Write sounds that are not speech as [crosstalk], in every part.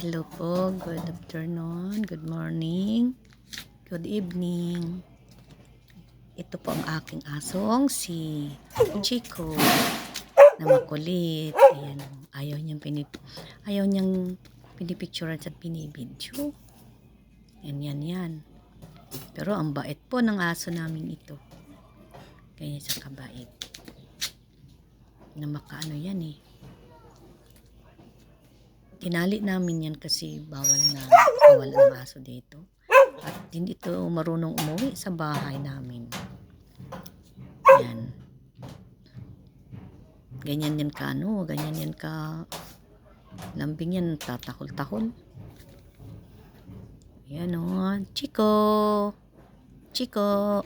Hello po, good afternoon, good morning, good evening. Ito po ang aking asong si Chico na makulit. Ayan, ayaw niyang pinip ayaw niyang pinipicturean at pinibidyo. Yan, yan, yan. Pero ang bait po ng aso namin ito. Ganyan sa kabait. Na makaano yan eh. Tinali namin yan kasi bawal na bawal ang aso dito. At hindi ito marunong umuwi sa bahay namin. Yan. Ganyan yan ka ano, ganyan yan ka lambing yan, tatakol-takol. Yan o, Chico. Chico.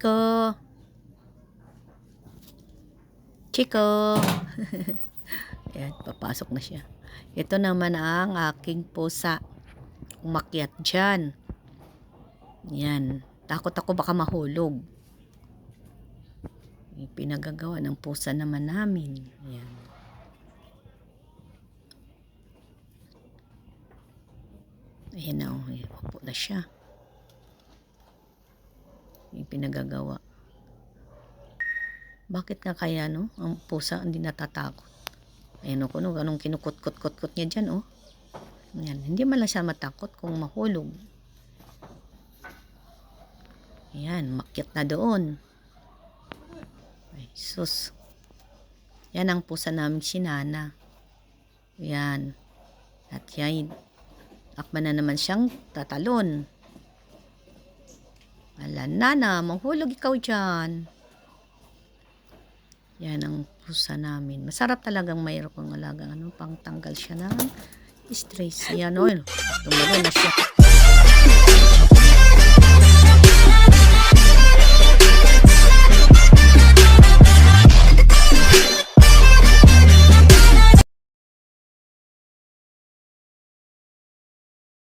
Chico. Chico. [laughs] Ayan, papasok na siya. Ito naman ang aking pusa. Umakyat dyan. Yan. Takot ako baka mahulog. Pinagagawa ng pusa naman namin. Yan. Ayan na, oh. Upo na siya. Yung pinagagawa. Bakit nga kaya, no? Ang pusa hindi natatakot. Ayan o, no, anong kinukot-kot-kot-kot niya dyan, oh. Yan. Hindi man lang siya matakot kung mahulog. Ayan, makyat na doon. Ay, sus. Yan ang pusa namin si Nana. Yan. At yan, akman na naman siyang tatalon. Ala, Nana, manghulog ikaw dyan. Yan ang pusa namin. Masarap talagang mayroon kong alagang ano, pang tanggal siya ng stress. Yan o, tumalon na siya.